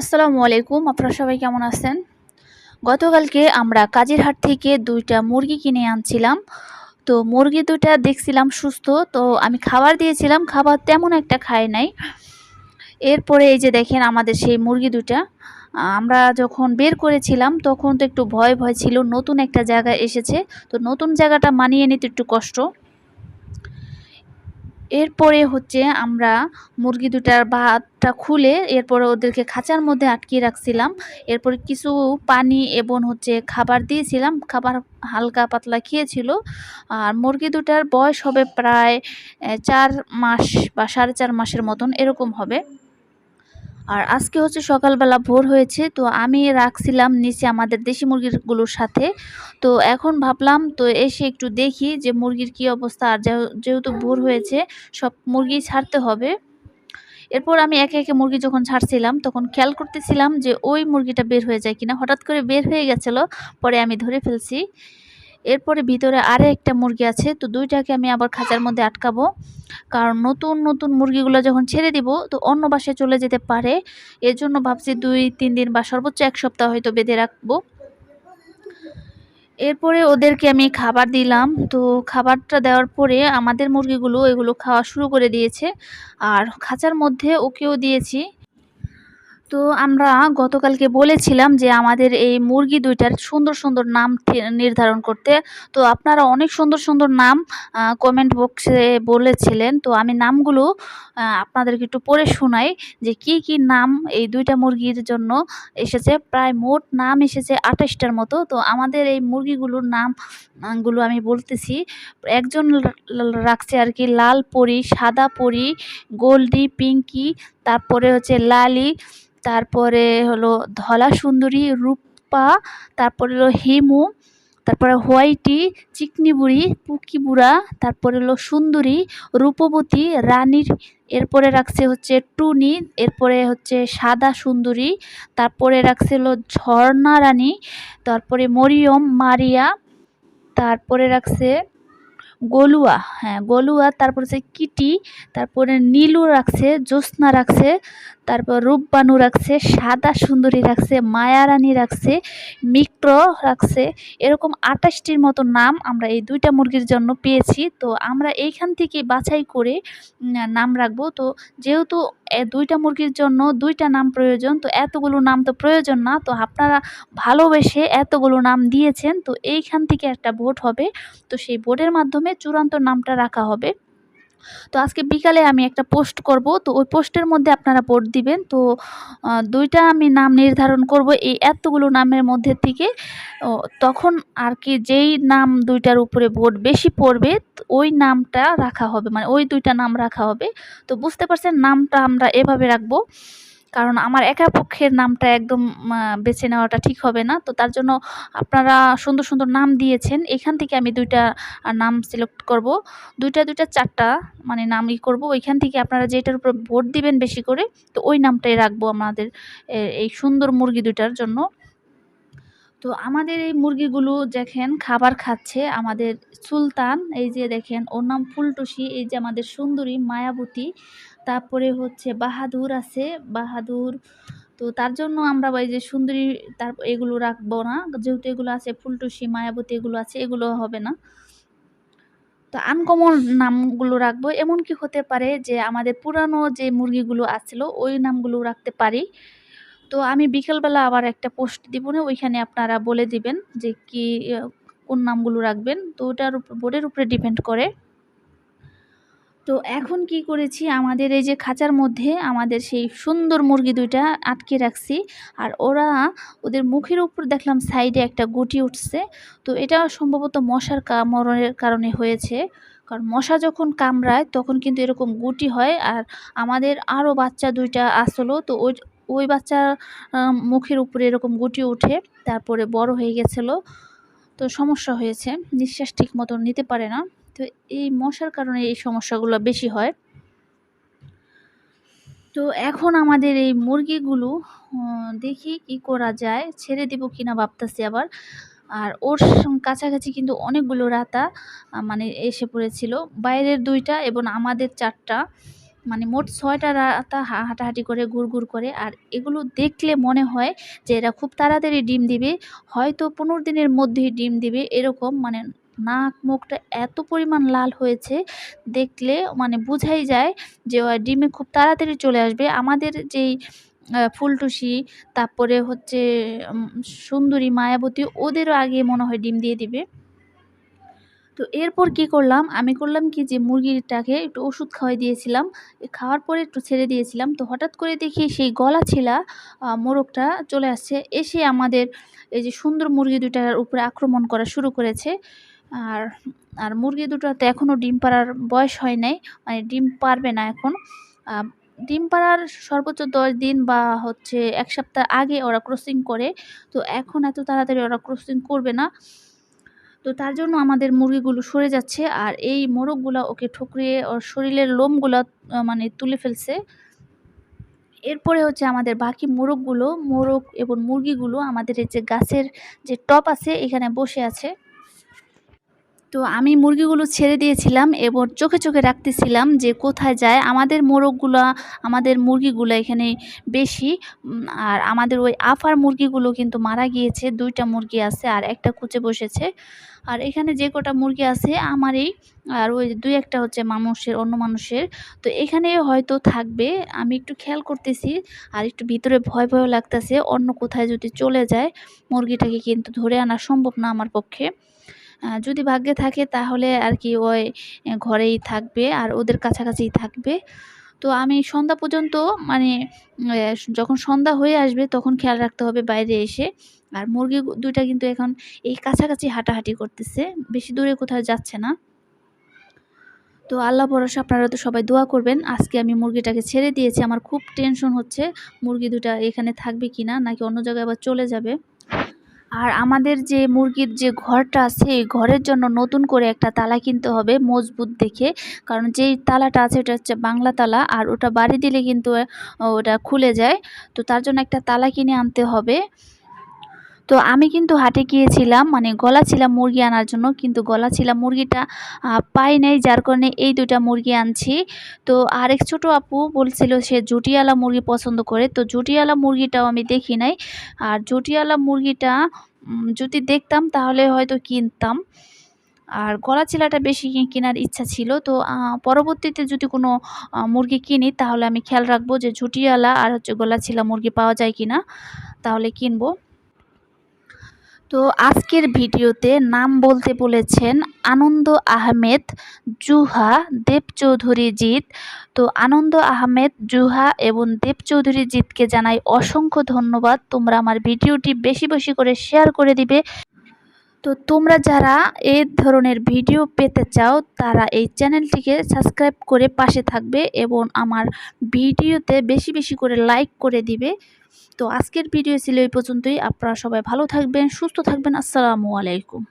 আসসালামু আলাইকুম, আপনারা সবাই কেমন আছেন? গতকালকে আমরা কাজিরহাট থেকে দুইটা মুরগি কিনে আনছিলাম। তো মুরগি দুইটা দেখছিলাম সুস্থ, তো আমি খাবার দিয়েছিলাম, খাবার তেমন একটা খায় নাই। এরপরে এই যে দেখেন আমাদের সেই মুরগি দুটা আমরা যখন বের করেছিলাম, তখন তো একটু ভয় ভয় ছিল, নতুন একটা জায়গায় এসেছে। তো নতুন জায়গাটা মানিয়ে নিতে একটু কষ্ট। এরপরে হচ্ছে আমরা মুরগি দুটার ভাতটা খুলে এরপরে ওদেরকে খাঁচার মধ্যে আটকিয়ে রাখছিলাম। এরপরে কিছু পানি এবং হচ্ছে খাবার দিয়েছিলাম। খাবার হালকা পাতলা খেয়েছিল। আর মুরগি দুটার বয়স হবে প্রায় চার মাস বা সাড়ে চার মাসের মতন এরকম হবে। আর আজকে হচ্ছে সকালবেলা ভোর হয়েছে, তো আমি রাখছিলাম নিচে আমাদের দেশি মুরগিগুলোর সাথে। তো এখন ভাবলাম, তো এসে একটু দেখি যে মুরগির কি অবস্থা। আর যেহেতু ভোর হয়েছে, সব মুরগি ছাড়তে হবে। এরপর আমি একে একে মুরগি যখন ছাড়ছিলাম, তখন খেয়াল করতেছিলাম যে ওই মুরগিটা বের হয়ে যায় কিনা। হঠাৎ করে বের হয়ে গেছিল, পরে আমি ধরে ফেলছি। এরপরে ভিতরে আরে একটা মুরগি আছে, তো দুইটাকে আমি আবার খাঁচার মধ্যে আটকাবো। কারণ নতুন নতুন মুরগিগুলো যখন ছেড়ে দিব, তো অন্য বাসায় চলে যেতে পারে। এর জন্য ভাবছি দুই, তিন দিন বা সর্বোচ্চ এক সপ্তাহ হয়তো বেঁধে রাখব। এরপরে ওদেরকে আমি খাবার দিলাম। তো খাবারটা দেওয়ার পরে আমাদের মুরগিগুলো এগুলো খাওয়া শুরু করে দিয়েছে। আর খাঁচার মধ্যে ওকেও দিয়েছি। তো আমরা গতকালকে বলেছিলাম যে আমাদের এই মুরগি দুইটার সুন্দর সুন্দর নাম নির্ধারণ করতে। তো আপনারা অনেক সুন্দর সুন্দর নাম কমেন্ট বক্সে বলেছিলেন। তো আমি নামগুলো আপনাদেরকে একটু পড়ে শোনাই যে কি কি নাম এই দুইটা মুরগির জন্য এসেছে। প্রায় মোট নাম এসেছে আঠাশটার মতো। তো আমাদের এই মুরগিগুলোর নামগুলো আমি বলতেছি। একজন রাখছে আর কি, লাল পরি, সাদা পরি, গোল্ডি, পিঙ্কি তারপরে হচ্ছে লালি, তারপরে হলো ধলা সুন্দরী রূপা, তারপরে হলো হিমু, তারপরে হোয়াইটি চিকনি বুড়ি পুকি বুড়া তারপরে হলো সুন্দরী, রূপবতী, রানীর, এরপরে রাখছে হচ্ছে টুনি, এরপরে হচ্ছে সাদা সুন্দরী, তারপরে রাখছে হলো ঝর্ণা রানী, তারপরে মরিয়ম, মারিয়া, তারপরে রাখছে গলুয়া হ্যাঁ গলুয়া তারপর হচ্ছে কিটি তারপরে নীলু রাখছে জ্যোৎস্না রাখছে তারপর রূপবানু রাখছে, সাদা সুন্দরী রাখছে, মায়ারানী রাখছে মিক্র রাখছে। এরকম আটাশটির মতো নাম আমরা এই দুইটা মুরগির জন্য পেয়েছি। তো আমরা এইখান থেকে বাছাই করে নাম রাখব। তো যেহেতু দুইটা মুরগির জন্য দুইটা নাম প্রয়োজন, তো এতগুলো নাম তো প্রয়োজন না। তো আপনারা ভালোবেসে এতগুলো নাম দিয়েছেন। তো এইখান থেকে একটা ভোট হবে। তো সেই ভোটের মাধ্যমে চূড়ান্ত নামটা রাখা হবে। তো আজকে বিকালে আমি একটা পোস্ট করব। তো ওই পোস্টের মধ্যে আপনারা ভোট দিবেন। তো দুইটা আমি নাম নির্ধারণ করব এই এতগুলো নামের মধ্যে থেকে। তখন আর কি যেই নাম দুইটার উপরে ভোট বেশি পড়বে ওই নামটা রাখা হবে। মানে ওই দুইটা নাম রাখা হবে। তো বুঝতে পারছেন, নামটা আমরা এভাবে রাখব। কারণ আমার একা পক্ষের নামটা একদম বেছে নেওয়াটা ঠিক হবে না। তো তার জন্য আপনারা সুন্দর সুন্দর নাম দিয়েছেন। এখান থেকে আমি দুইটা নাম সিলেক্ট করব। দুইটা দুইটা, চারটা মানে নাম ই করব। ওইখান থেকে আপনারা যেটার উপর ভোট দিবেন বেশি করে, তো ওই নামটাই রাখব আমাদের এই সুন্দর মুরগি দুইটার জন্য। তো আমাদের এই মুরগিগুলো দেখেন খাবার খাচ্ছে। আমাদের সুলতান, এই যে দেখেন, ওর নাম ফুলটুসি, এই যে আমাদের সুন্দরী মায়াবতী। তারপরে হচ্ছে বাহাদুর আছে, বাহাদুর। তো তার জন্য আমরা ওই যে সুন্দরী, তার এগুলো রাখব না। যেহেতু এগুলো আছে, ফুলটুসি, মায়াবতী এগুলো আছে, এগুলো হবে না। তো আনকমন নামগুলো রাখব। এমন কি হতে পারে যে আমাদের পুরানো যে মুরগিগুলো আসছিল, ওই নামগুলো রাখতে পারি। তো আমি বিকেলবেলা আবার একটা পোস্ট দিব না, ওইখানে আপনারা বলে দিবেন যে কি কোন নামগুলো রাখবেন। তো ওটার বোর্ডের উপরে ডিপেন্ড করে। তো এখন কি করেছি, আমাদের এই যে খাঁচার মধ্যে আমাদের সেই সুন্দর মুরগি দুইটা আটকে রাখছি, আর ওরা ওদের মুখের উপর দেখলাম সাইডে একটা গুটি উঠছে। তো এটা সম্ভবত মশার কামড়ের কারণে হয়েছে, কারণ মশা যখন কামড়ায় তখন কিন্তু এরকম গুটি হয়, আর আমাদের আরও বাচ্চা দুইটা আসলো, তো ওই ওই বাচ্চার মুখের উপরে এরকম গুটি উঠে তারপরে বড় হয়ে গেছিল। তো সমস্যা হয়েছে, নিঃশ্বাস ঠিক মতো নিতে পারে না। তো এই মশার কারণে এই সমস্যাগুলো বেশি হয়। তো এখন আমাদের এই মুরগিগুলো দেখি কি করা যায়, ছেড়ে দিব কিনা ভাবতেছি আবার। আর ওর কাছাকাছি কিন্তু অনেকগুলো রাতা মানে এসে পড়েছিল। বাইরের দুইটা এবং আমাদের চারটা। মানে মোট ছয়টা রাতা হাঁটাহাঁটি করে গুড় গুড় করে, আর এগুলো দেখলে মনে হয় যে এরা খুব তাড়াতাড়ি ডিম দিবে। হয়তো পনেরো দিনের মধ্যেই ডিম দিবে। এরকম মানে নাক মুখটা এত পরিমাণ লাল হয়েছে, দেখলে মানে বোঝাই যায় যে ডিমে খুব তাড়াতাড়ি চলে আসবে। আমাদের যেই ফুলটুসি, তারপরে হচ্ছে সুন্দরী, মায়াবতী, ওদেরও আগে মনে হয় ডিম দিয়ে দিবে। তো এরপর কি করলাম? আমি করলাম কি যে মুরগিটাকে একটু ওষুধ খাওয়াই দিয়েছিলাম। খাওয়ার পরে একটু ছেড়ে দিয়েছিলাম। তো হঠাৎ করে দেখি সেই গলা ছিলা মোরগটা চলে আসছে। এসে আমাদের এই যে সুন্দর মুরগি দুটার উপরে আক্রমণ করা শুরু করেছে। আর আর মুরগি দুটোতে এখনও ডিম পাড়ার বয়স হয় নাই মানে ডিম পারবে না এখন। ডিম পাড়ার সর্বোচ্চ দশ দিন বা হচ্ছে এক সপ্তাহ আগে ওরা ক্রসিং করে। তো এখন এত তাড়াতাড়ি ওরা ক্রসিং করবে না। তো তার জন্য আমাদের মুরগিগুলো সরে যাচ্ছে আর এই মোরগগুলো ওকে ঠুকরিয়ে ওর শরীরের লোমগুলো মানে তুলে ফেলছে। এরপরে হচ্ছে আমাদের বাকি মোরগগুলো, মোরগ এবং মুরগিগুলো আমাদের যে গাছের যে টপ আছে, এখানে বসে আছে। তো আমি মুরগিগুলো ছেড়ে দিয়েছিলাম এবং চোখে চোখে রাখতেছিলাম যে কোথায় যায়। আমাদের মোরগগুলো, আমাদের মুরগিগুলো এখানে বেশি আর আমাদের ওই আফার মুরগিগুলো কিন্তু মারা গিয়েছে। দুইটা মুরগি আছে আর একটা কুচে বসেছে। আর এখানে যে কটা মুরগি আছে আমারই, আর ওই দুই একটা হচ্ছে মানুষের, অন্য মানুষের। তো এখানে হয়তো থাকবে, আমি একটু খেয়াল করতেছি আর একটু ভিতরে ভয় ভয় লাগতেছে অন্য কোথায় যদি চলে যায়, মুরগিটাকে কিন্তু ধরে আনা সম্ভব না আমার পক্ষে। যদি ভাগ্যে থাকে তাহলে আর কি ওই ঘরেই থাকবে আর ওদের কাছাকাছিই থাকবে। তো আমি সন্ধ্যা পর্যন্ত মানে যখন সন্ধ্যা হয়ে আসবে তখন খেয়াল রাখতে হবে বাইরে এসে। আর মুরগি দুইটা কিন্তু এখন এই কাছাকাছি হাঁটাহাঁটি করতেছে, বেশি দূরে কোথাও যাচ্ছে না। তো আল্লাহ ভরসা, আপনারা তো সবাই দোয়া করবেন। আজকে আমি মুরগিটাকে ছেড়ে দিয়েছি, আমার খুব টেনশন হচ্ছে, মুরগি দুটা এখানে থাকবে কি না নাকি অন্য জায়গায় আবার চলে যাবে। আর আমাদের যে মুরগির যে ঘরটা আছে, এই ঘরের জন্য নতুন করে একটা তালা কিনতে হবে মজবুত দেখে। কারণ যেই তালাটা আছে, ওটা হচ্ছে বাংলা তালা আর ওটা বাড়ি দিলে কিন্তু ওটা খুলে যায়। তো তার জন্য একটা তালা কিনে আনতে হবে। তো আমি কিন্তু হাটে গিয়েছিলাম মানে গলা ছিলাম মুরগি আনার জন্য, কিন্তু গলা ছিলাম মুরগিটা পাই নাই, যার কারণে এই দুটা মুরগি আনছি। তো আরেক ছোটো আপু বলছিল সে জুটিয়ালা মুরগি পছন্দ করে, তো জুটিয়ালা মুরগিটাও আমি দেখি নাই। আর জুটিয়ালা মুরগিটা যদি দেখতাম তাহলে হয়তো কিনতাম। আর গলা চিলাটা বেশি কেনার ইচ্ছা ছিল, তো পরবর্তীতে যদি কোনো মুরগি কিনি তাহলে আমি খেয়াল রাখব যে ঝুটিয়ালা আর হচ্ছে গলা চিলা মুরগি পাওয়া যায় কিনা, তাহলে কিনবো। তো আজকের ভিডিওতে নাম বলতে বলেছেন আনন্দ আহমেদ জুহা দেব চৌধুরী জিৎ তো আনন্দ আহমেদ, জুহা এবং দেব চৌধুরী জিৎকে জানাই অসংখ্য ধন্যবাদ। তোমরা আমার ভিডিওটি বেশি বেশি করে শেয়ার করে দিবে। তো তোমরা যারা এই ধরনের ভিডিও পেতে চাও, তারা এই চ্যানেলটিকে সাবস্ক্রাইব করে পাশে থাকবে এবং আমার ভিডিওতে বেশি বেশি করে লাইক করে দিবে। তো আজকের ভিডিও ছিল এই পর্যন্তই। আপনারা সবাই ভালো থাকবেন, সুস্থ থাকবেন। আসসালামু আলাইকুম।